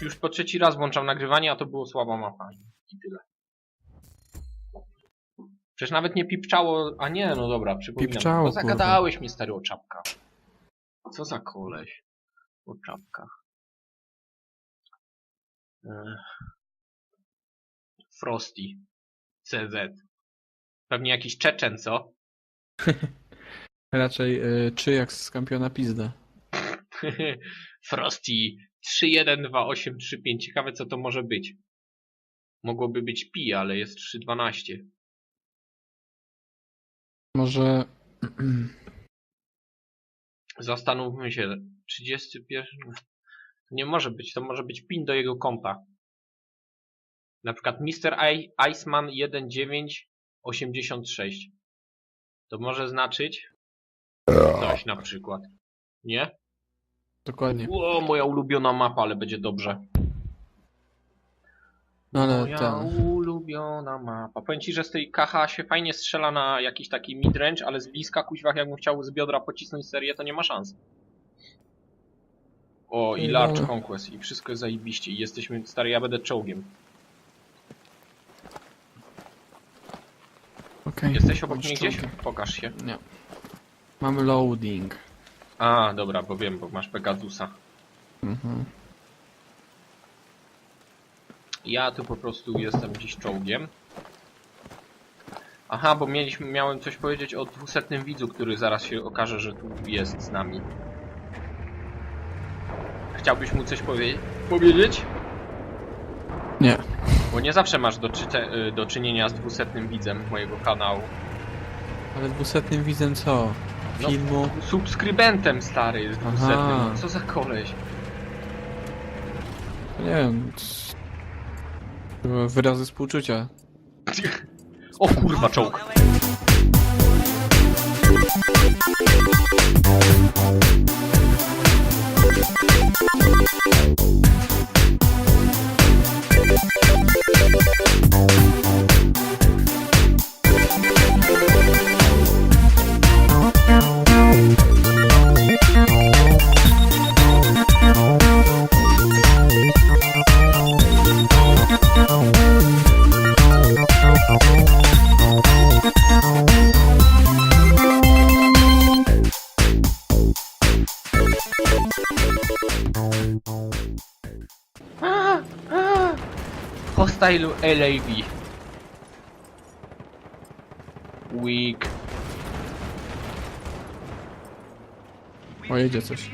już po trzeci raz włączam nagrywanie, a to było słaba mapa. I tyle. Przecież nawet nie pipczało, a nie, no dobra, przypominam. Pipczało, no zagadałeś mnie, stary, o czapka. Co za koleś? O czapkach. Ech. Frosty. CZ. Pewnie jakiś Czeczen, co? Raczej y, czy jak z kampiona pizda. Frosty 312835. Ciekawe co to może być. Mogłoby być pi, ale jest 312. Może... Zastanówmy się. 31. To nie może być, to może być pin do jego kompa. Na przykład Mr. I Iceman 1986. To może znaczyć coś na przykład. Nie? Dokładnie. O, moja ulubiona mapa, ale będzie dobrze. No ale Moja ten... ulubiona mapa. Powiem ci, że z tej KH się fajnie strzela na jakiś taki midrange, ale z bliska kuźwach jakbym chciał z biodra pocisnąć serię, to nie ma szans. O, i Large dobra. Conquest i wszystko jest zajebiście i jesteśmy, stary, ja będę czołgiem. Okej. Jesteś obok mnie gdzieś? Pokaż się. Nie. Mamy loading. A, dobra, bo wiem, bo masz Pegasusa. Mhm. Ja tu po prostu jestem dziś czołgiem. Aha, bo mieliśmy, miałem coś powiedzieć o dwusetnym widzu, który zaraz się okaże, że tu jest z nami. Chciałbyś mu coś powie powiedzieć? Nie. Bo nie zawsze masz do, czyte, y, do czynienia z dwusetnym widzem mojego kanału. Ale dwusetnym widzem co? No. Filmu? Subskrybentem stary, Aha. dwusetnym. Co za koleś? Nie wiem. c- chyba Wyrazy współczucia. O kurwa, czołg. Hostile LAV. Weak. O, jedzie coś.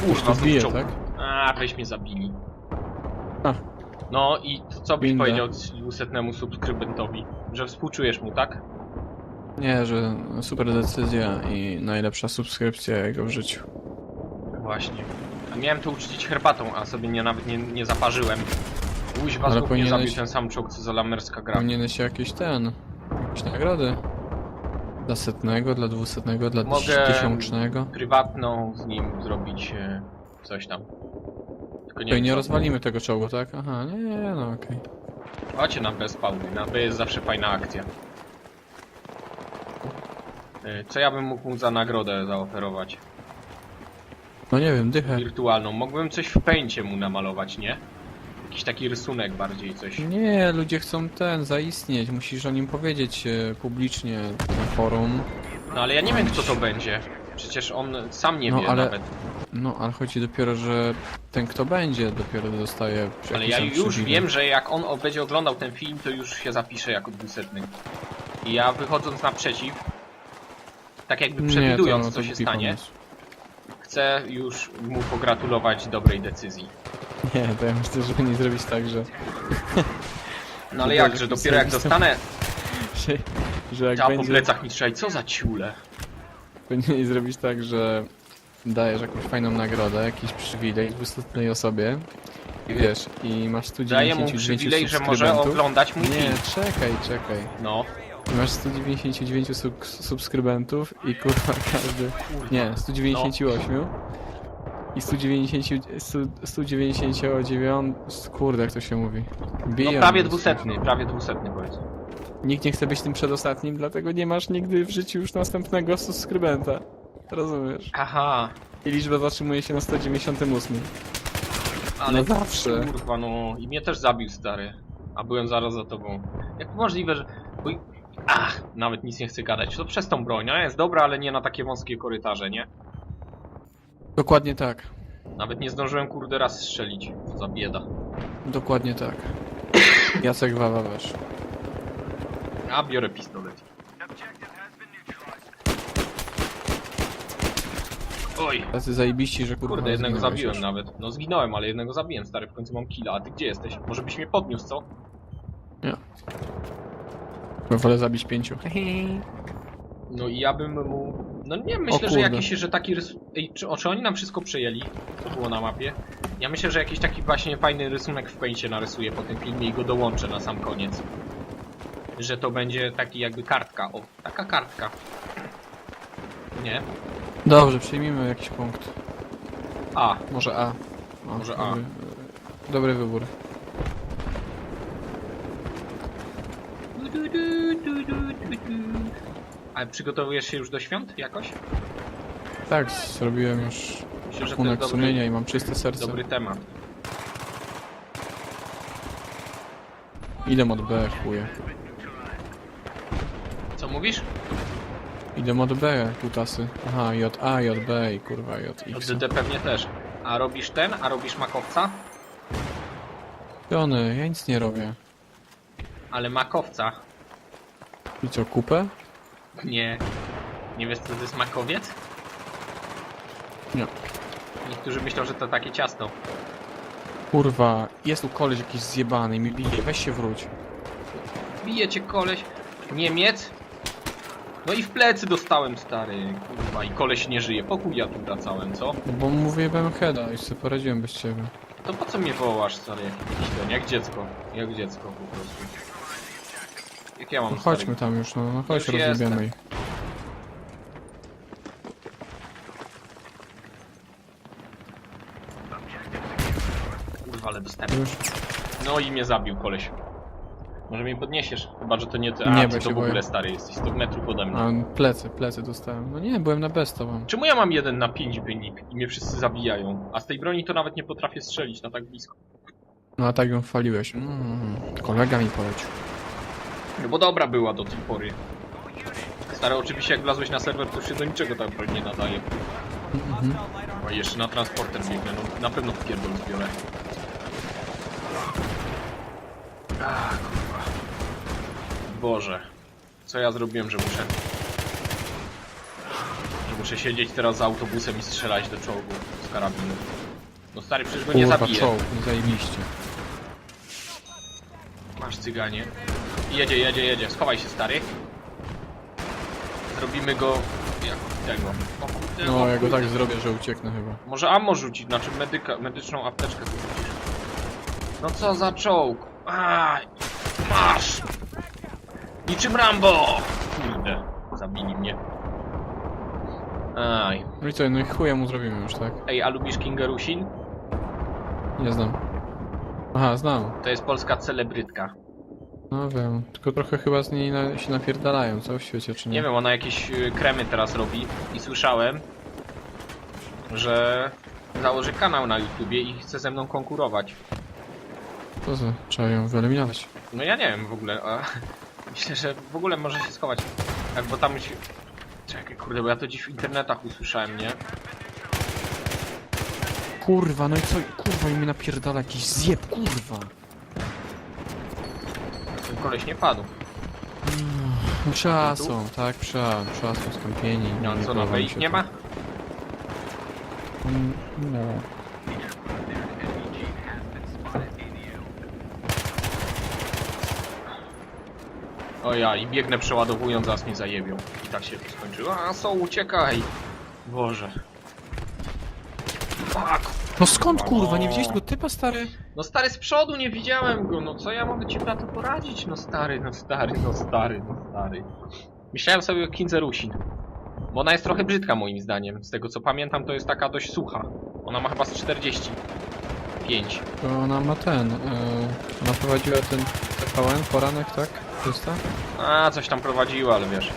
Kurwa, znów Bije, tak? A, weź mnie zabili. A. No i co byś Winda. powiedział dwusetnemu subskrybentowi? Że współczujesz mu, tak? Nie, że super decyzja i najlepsza subskrypcja jego w życiu. Właśnie. A miałem to uczcić herbatą, a sobie nie, nawet nie, nie zaparzyłem. Łuźwa Ale znów mnie powinieneś- zabił ten sam czołg, co za lamerska gra. Powinieneś jakieś ten... Jakieś nagrody. Dla setnego, dla dwusetnego, dla Mogę- tysiącznego. Prywatną z nim zrobić e, coś tam. Tylko nie No wiem nie co. rozwalimy tego czołgu, tak? Aha, nie, nie, no okej. Chodźcie na B spawny, na B jest zawsze fajna akcja. E, Co ja bym mógł mu za nagrodę zaoferować? No nie wiem, dychę. Wirtualną. Mógłbym coś w pęcie mu namalować, nie? Jakiś taki rysunek bardziej, coś. Nie, ludzie chcą ten, zaistnieć. Musisz o nim powiedzieć e, publicznie na forum. No ale ja nie wiem kto to będzie. Przecież on sam nie No, wie ale- nawet. No, ale chodzi dopiero, że ten kto będzie dopiero dostaje Ale jakiś ja tam już przywilej. wiem, że jak on o- będzie oglądał ten film, to już się zapisze jako dwusetny. I ja wychodząc naprzeciw, tak jakby Nie, przewidując to, co to się stanie, pomysł. chcę już mu pogratulować dobrej decyzji. Nie, to ja myślę, że nie zrobić tak, że, No ale Boże, jak, że jaki dopiero jak dostanę że, że jak ta po będzie, plecach mi trzeba, co za ciule. powinien zrobić tak, że dajesz jakąś fajną nagrodę, jakiś przywilej dwusetnej osobie i wiesz, i masz Daję mu 199 przywilej, że może oglądać mój Nie, film. czekaj, czekaj. No, masz 199 sub subskrybentów i kurwa każdy... Nie, 198. i 190, 100 199, kurde jak to się mówi. No prawie mnie, dwusetny, prawie dwusetny powiedz. Nikt nie chce być tym przedostatnim, dlatego nie masz nigdy w życiu już następnego subskrybenta. Rozumiesz? Aha, I liczba zatrzymuje się na 198. ale No zawsze. kurwa no i mnie też zabił stary. A byłem zaraz za tobą. Jak możliwe, że... Uj. Ach, nawet nic nie chcę gadać. To przez tą broń, ona jest dobra, ale nie na takie wąskie korytarze, nie? Dokładnie tak. Nawet nie zdążyłem kurde raz strzelić. Co za bieda. Dokładnie tak. Jacek Wawa wiesz. A biorę pistolet. Oj, Tacy zajebiści, że kurwa kurde, jednego zginąłeś zabiłem nawet. No zginąłem, ale jednego zabiłem, stary, w końcu mam killa. A ty gdzie jesteś? Może byś mnie podniósł, co? Wolę zabić pięciu. No i ja bym mu... No nie, myślę, że kurde. jakiś, że taki rys... Ej, czy, o, czy oni nam wszystko przejęli? Co było na mapie? Ja myślę, że jakiś taki właśnie fajny rysunek w Paincie narysuję po tym filmie i go dołączę na sam koniec. Że to będzie taki jakby kartka. O, taka kartka. Nie? Dobrze, przyjmijmy jakiś punkt. A, Może A. O, Może A. Dobry, dobry wybór. Ale przygotowujesz się już do świąt jakoś? Tak, zrobiłem już Myślę, że to jest rachunek dobry, sumienia i mam czyste serce. dobry temat. Idę od B, chuje. Co mówisz? Idę od B, kutasy. Aha, J A, J B i kurwa J Od X. DD pewnie też. A robisz ten? A robisz makowca? Jony, ja nic nie robię. Ale makowca. I co, kupę? Nie. Nie wiesz co to jest makowiec? Nie. Niektórzy myślą, że to takie ciasto. Kurwa, jest tu koleś jakiś zjebany i mi bije, weź się wróć. Bije cię koleś. Niemiec? No i w plecy dostałem stary. Kurwa i koleś nie żyje. Pokój ja tu wracałem, co? No bo mu wyjebałem heada i sobie poradziłem bez ciebie. To po co mnie wołasz stary? Jak, jakiś ten, jak dziecko. Jak dziecko po prostu. Jak ja mam No stary? chodźmy tam już, no, no chodź, Już rozjebiemy ich. Kurwa, ale dostałem. Już. No i mnie zabił koleś. Może mnie podniesiesz? Chyba, że to nie ty. Nie, A, bo ty się to w ogóle boję. stary jesteś. 100 metrów ode mnie. A, plecy, plecy dostałem. No nie, byłem na B z tobą. Czemu ja mam jeden na 5 wynik i mnie wszyscy zabijają? A z tej broni to nawet nie potrafię strzelić na tak blisko. No a tak ją faliłeś. Mm, kolega mi polecił. No bo dobra była do tej pory. Stary, oczywiście jak wlazłeś na serwer, to się do niczego ta broń nie nadaje. Mhm. A jeszcze na transporter biegnę, no na pewno w pierdol zbiorę. Ach, kurwa. Boże. Co ja zrobiłem, że muszę... Że muszę siedzieć teraz za autobusem i strzelać do czołgu z karabinu. No stary, przecież go nie Kurwa, zabiję. czołg, zajebiście. Masz cyganie. Jedzie, jedzie, jedzie. Schowaj się, stary. Zrobimy go... Jak tego. O No, ja go tak zrobię, że ucieknę chyba. Może ammo rzucić, znaczy medyka, medyczną apteczkę rzucisz. No co za czołg? Aj, masz! Niczym Rambo! Kurde, zabili mnie. Aj. No i co, no i chuja mu zrobimy już, tak? Ej, a lubisz Kingerusin? Nie znam. Aha, znam. To jest polska celebrytka. No wiem, tylko trochę chyba z niej na, się napierdalają, co w świecie, czy nie? Nie wiem, ona jakieś y, kremy teraz robi i słyszałem, że założy kanał na YouTubie i chce ze mną konkurować. Co za, trzeba ją wyeliminować. No ja nie wiem w ogóle, a myślę, że w ogóle może się schować. Tak, bo tam się... Czekaj, kurde, bo ja to dziś w internetach usłyszałem, nie? Kurwa, no i co? Kurwa, i mi napierdala jakiś zjeb, kurwa! Koleś nie padł. Przea są, tak, przea są skąpieni. No co, podoba no mi ich nie to. ma? Mm, No. O ja, i biegnę przeładowując, zaraz mnie zajebią. I tak się to skończyło. A, są, uciekaj! Boże. Fuck! No skąd kurwa, nie widziałeś tego typa stary? No stary, z przodu nie widziałem go, no co ja mogę ci na to poradzić? No stary, no stary, no stary, no stary. Myślałem sobie o Kinzerusin. Bo ona jest trochę brzydka moim zdaniem. Z tego co pamiętam, to jest taka dość sucha. Ona ma chyba z 45. To ona ma ten. E, ona prowadziła ten TVN, poranek, tak? Czysta? A, coś tam prowadziła, ale wiesz.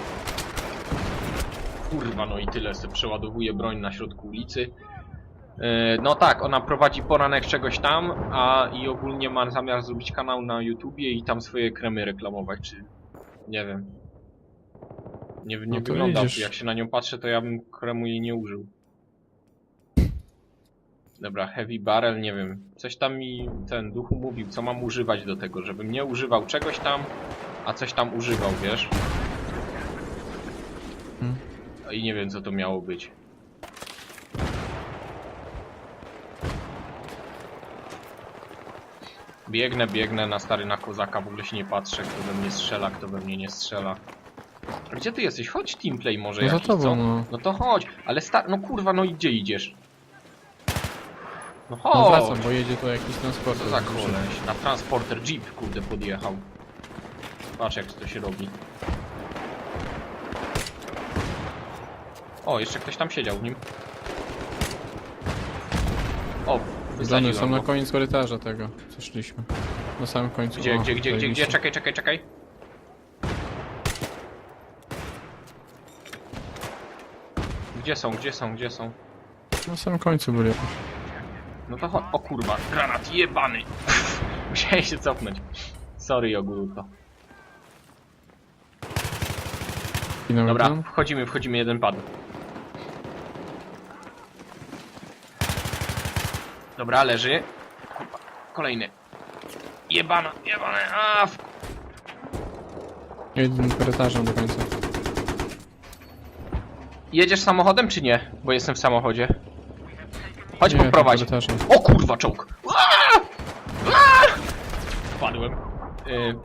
Kurwa, no i tyle, se przeładowuje broń na środku ulicy. Yy, No tak, ona prowadzi poranek czegoś tam, a i ogólnie ma zamiar zrobić kanał na YouTubie i tam swoje kremy reklamować, czy... Nie wiem. Nie, nie No to wygląda, widzisz. jak się na nią patrzę, to ja bym kremu jej nie użył. Dobra, Heavy Barrel, nie wiem. Coś tam mi ten duchu mówił, co mam używać do tego, żebym nie używał czegoś tam, a coś tam używał, wiesz? Hmm. I nie wiem, co to miało być. Biegnę, biegnę na stary na kozaka, w ogóle się nie patrzę, kto we mnie strzela, kto we mnie nie strzela. A Gdzie ty jesteś? Chodź teamplay może No za jakiś, tobą, co? no. No to chodź, ale sta... No kurwa, no i gdzie idziesz? No No chodź! wracam, bo jedzie tu jakiś transport. Co za koleś? Na transporter Jeep, kurde, podjechał. Patrz jak to się robi. O, jeszcze ktoś tam siedział w nim. O, Żony wysadziłem są na koniec korytarza tego, co szliśmy. Na samym końcu. Gdzie, o, gdzie, gdzie, gdzie, gdzie? Czekaj, czekaj, czekaj. Gdzie są, gdzie są, gdzie są? Na samym końcu byli. No to chodź. O kurwa, granat jebany. Musiałem się cofnąć. Sorry, Jogurto. Dobra, wchodzimy, wchodzimy, jeden padł. Dobra, leży. Kolejny. Jebana, jebane, a w... Jeden korytarzem do końca. Jedziesz samochodem czy nie? Bo jestem w samochodzie. Chodź Nie, poprowadź. korytarzem. O kurwa, czołg! Aaa! Aaa! Wpadłem. Y...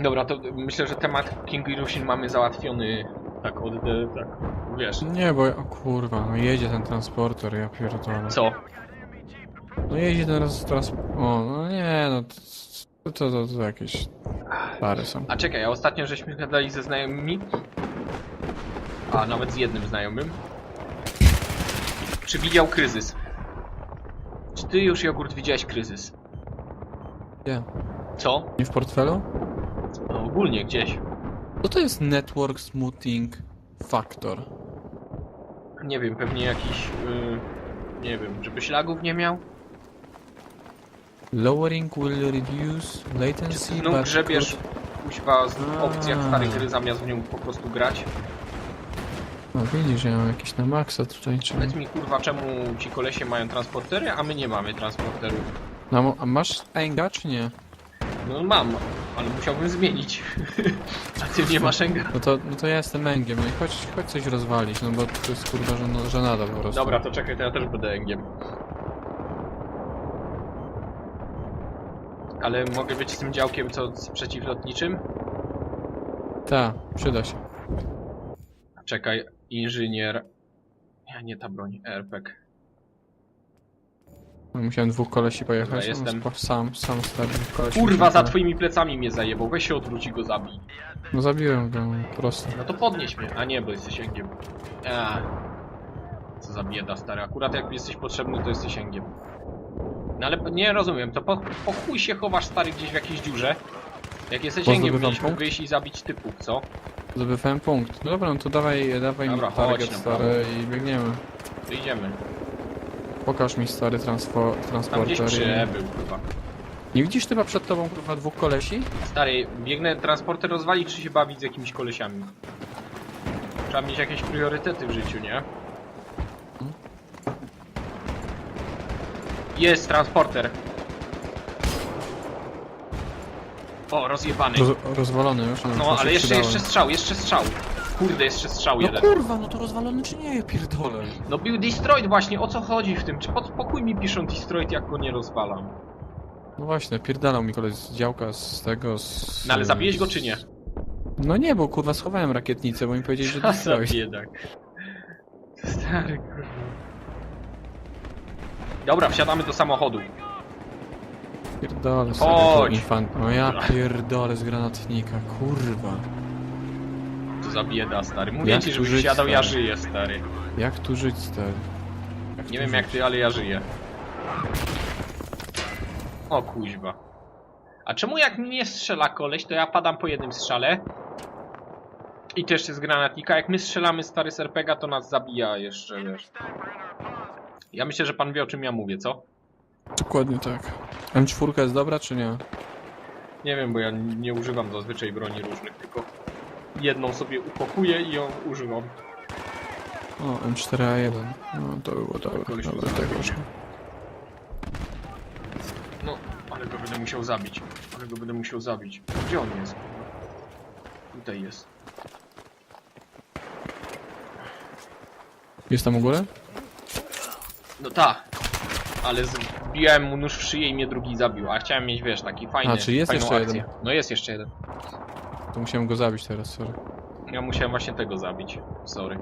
Dobra, to myślę, że temat King Irusin mamy załatwiony tak od... tak, wiesz. Nie, bo... O kurwa, no jedzie ten transporter, ja pierdolę. Co? No jeździ teraz, teraz... O, no nie, no... To, to, to, to jakieś... Pary są. A czekaj, a ostatnio żeśmy gadali ze znajomymi. A nawet z jednym znajomym. Czy widział kryzys? Czy ty już jogurt widziałeś kryzys? Nie. Co? Nie w portfelu? No ogólnie gdzieś. Co to jest Network Smoothing Factor? Nie wiem, pewnie jakiś. Yy, nie wiem, żeby ślagów nie miał? Lowering will reduce latency, znów but grzebiesz kuźwa z A. opcjach starej gry zamiast w nią po prostu grać? No widzisz, ja mam jakieś na maksa tutaj, czy... Powiedz mi kurwa, czemu ci kolesie mają transportery, a my nie mamy transporterów? No, a masz Enga, czy nie? No mam, ale musiałbym zmienić. a ty nie masz enga. No to, no to ja jestem Engiem, no i chodź, chodź coś rozwalić, no bo to jest kurwa żen- żenada po prostu. Dobra, to czekaj, to ja też będę engiem. Ale mogę być z tym działkiem, co z przeciwlotniczym? Ta, przyda się. Czekaj, inżynier... Ja nie ta broń, RPG. No, Musiałem dwóch kolesi pojechać, Dobra, no, jestem. sam, sam stary dwóch kolesi. Kurwa, za twoimi plecami mnie zajebał, weź się odwróć i go zabij. No zabiłem go, po prostu. No to podnieś mnie, a nie, bo jesteś engiem. A. Co za bieda, stary. Akurat jak jesteś potrzebny, to jesteś engiem. No ale nie rozumiem, to po, po chuj się chowasz, stary, gdzieś w jakiejś dziurze? Jak jesteś Bo engiem, zdobywam mieliśmy punkt? wyjść i zabić typów, co? Zdobywałem punkt. No dobra, no to dawaj, dawaj Dobra, mi chodź target na stary i biegniemy. To idziemy. Pokaż mi stary transfo- Tam gdzieś transporter. i- kurwa. Nie widzisz chyba przed tobą kurwa dwóch kolesi? Stary, biegnę transporter rozwalić, czy się bawić z jakimiś kolesiami? Trzeba mieć jakieś priorytety w życiu, nie? Jest transporter. O, rozjebany. Roz rozwalony już. No, się ale jeszcze, jeszcze strzał, jeszcze strzał. Kurde, jeszcze strzał No jeden. kurwa, no to rozwalony czy nie? Ja pierdolę. No był destroyed właśnie, o co chodzi w tym? Czy pod pokój mi piszą destroyed, jak go nie rozwalam? No właśnie, pierdalał mi koleś z działka z tego, z... No ale zabiłeś go czy nie? No nie, bo kurwa schowałem rakietnicę, bo mi powiedzieli, że destroy. biedak. Stary kurwa. Dobra, wsiadamy do samochodu. Pierdolę sobie Chodź. to infant... No ja pierdolę z granatnika, kurwa. za bieda, stary. Mówię Jak ci, tu żebyś żyć, jadał, ja stary? żyję, stary. Jak tu żyć, stary? Jak Nie tu wiem jak żyć? ty, ale ja żyję. O kuźwa. A czemu jak mnie strzela koleś, to ja padam po jednym strzale? I jeszcze z granatnika. Jak my strzelamy stary z RPGa, to nas zabija jeszcze, wiesz. Ja myślę, że pan wie o czym ja mówię, co? Dokładnie tak. M4 jest dobra, czy nie? Nie wiem, bo ja nie używam zazwyczaj broni różnych, tylko jedną sobie upokuję i ją używam. O, M4A1. No, to było dobre. Koleś Dobra, tego już. No, ale go będę musiał zabić. Ale go będę musiał zabić. Gdzie on jest? Tutaj jest. Jest tam u góry? No tak. Ale zbijałem mu nóż w szyję i mnie drugi zabił. A chciałem mieć, wiesz, taki fajny. A, czy jest fajną jeszcze akcję. jeden? No jest jeszcze jeden. To musiałem go zabić teraz, sorry. Ja musiałem właśnie tego zabić. Sorry.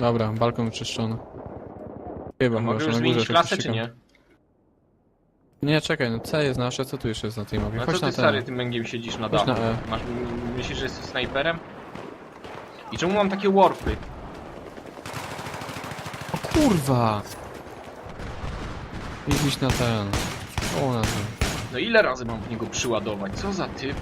Dobra, balkon wyczyszczony. Chyba, Mogę już zmienić klasę, czy nie? Nie, czekaj, no C jest nasze, co tu jeszcze jest na tej mapie? No Chodź co ty na stary, ten. tym męgiem siedzisz na Chodź dachu? na E. Masz, myślisz, że jesteś snajperem? I czemu mam takie warpy? O kurwa! Idź na ten. O, na ten. No ile razy mam w niego przyładować? Co za typy?